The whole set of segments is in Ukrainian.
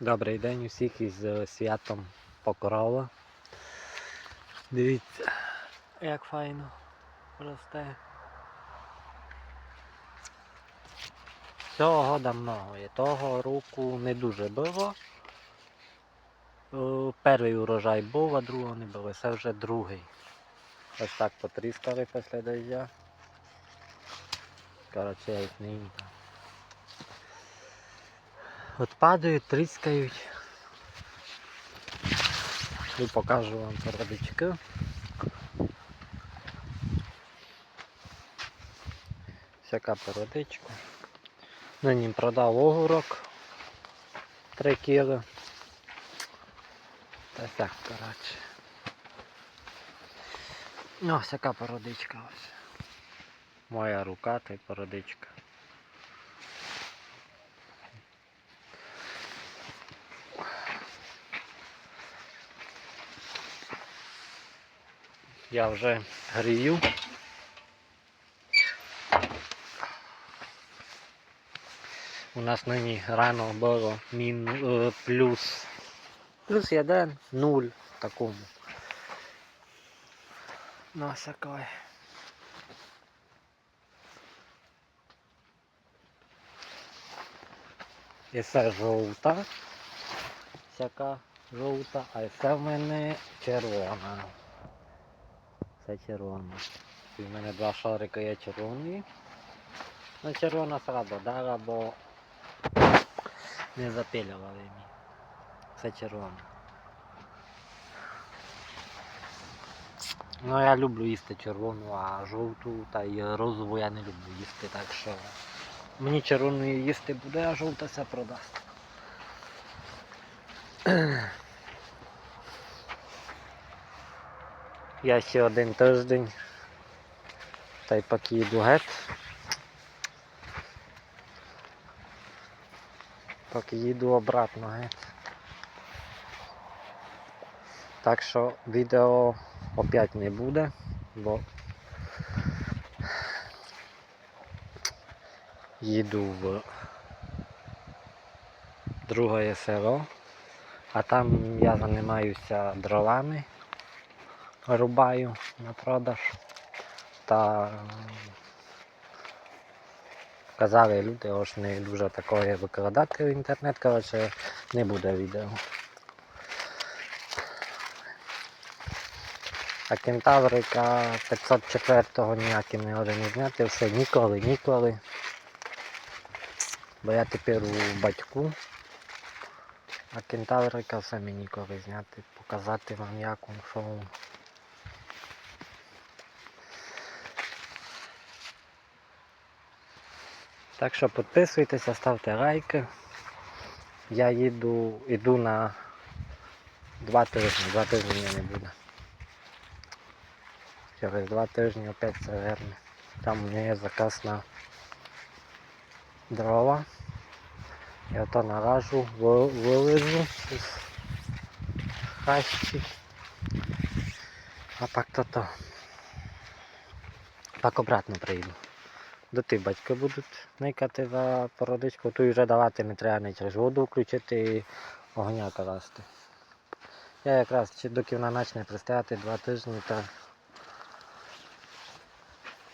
Добрий день усіх із е, святом Покрова. Дивіться, як файно росте. Цього много є. Того року не дуже було. Е, Перший урожай був, а другого не було. Це вже другий. Ось так потріскали після дождя. Коротше, я їх не. От падають, тріскають. І покажу вам породички. Всяка породичка. Нині продав огурок 3 кіли. Та так, коротше. Ну, всяка породичка ось. Моя рука та й породичка. Я вже грію. У нас нині рано було мін, е, плюс, плюс один, нуль в такому. Такой. І це жовта, всяка жовта, а це в мене червона. Це червона. В мене два шарики є червоної. Ну червона сразу дала, бо не запилювали мені. Це червона. Ну я люблю їсти червону, а жовту та й розову я не люблю їсти, так що мені червоної їсти буде, а жовта все продасть. Я ще один тиждень. Та й поки йду геть. Поки їду обратно геть. Так що відео опять не буде, бо їду в друге село, а там я займаюся дровами рубаю на продаж. Та казали люди, ось не дуже такое викладати в інтернет, коротше, не буде відео. А кентаврика 504-го ніяким не може не зняти, все ніколи, ніколи. Бо я тепер у батьку. А кентаврика все мені ніколи зняти, показати вам як він, він. Так що підписуйтеся, ставте лайки. Я їду, іду на два тижні, два тижні мене не буде. Через два тижні опять це верне. Там у мене є заказ на дрова. Я то наражу, ви- вилежу із хащі. А пак то то. Пак обратно прийду. До ти батьки будуть никати за породичку, то вже давати не треба не через воду включити і огня класти. Я якраз доки вона почне пристояти два тижні, то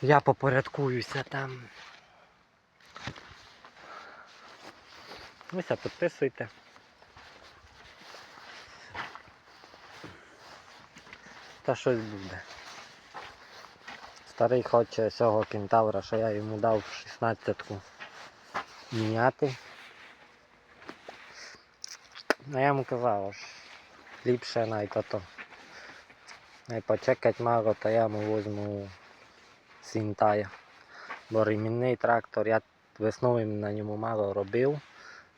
я попорядкуюся там. Ось підписуйте. Та щось буде. Старий хоче цього кентавра, що я йому дав 16-ку міняти. Ну я йому казав, що ліпше най то. Най почекать мало, то я йому візьму сінтая. Бо ремінний трактор, я весною на ньому мало робив.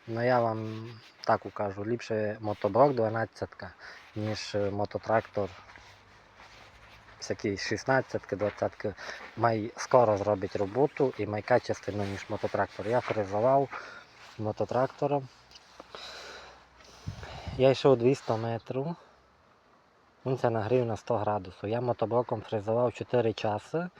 Ну я вам так кажу, ліпше мотоблок 12, ніж е, мототрактор всякі 16 20 май скоро зробить роботу і майка частину, ніж мототрактор. Я фрезував мототрактором. Я йшов 200 метрів. Він це нагрів на 100 градусів. Я мотоблоком фрезував 4 часи.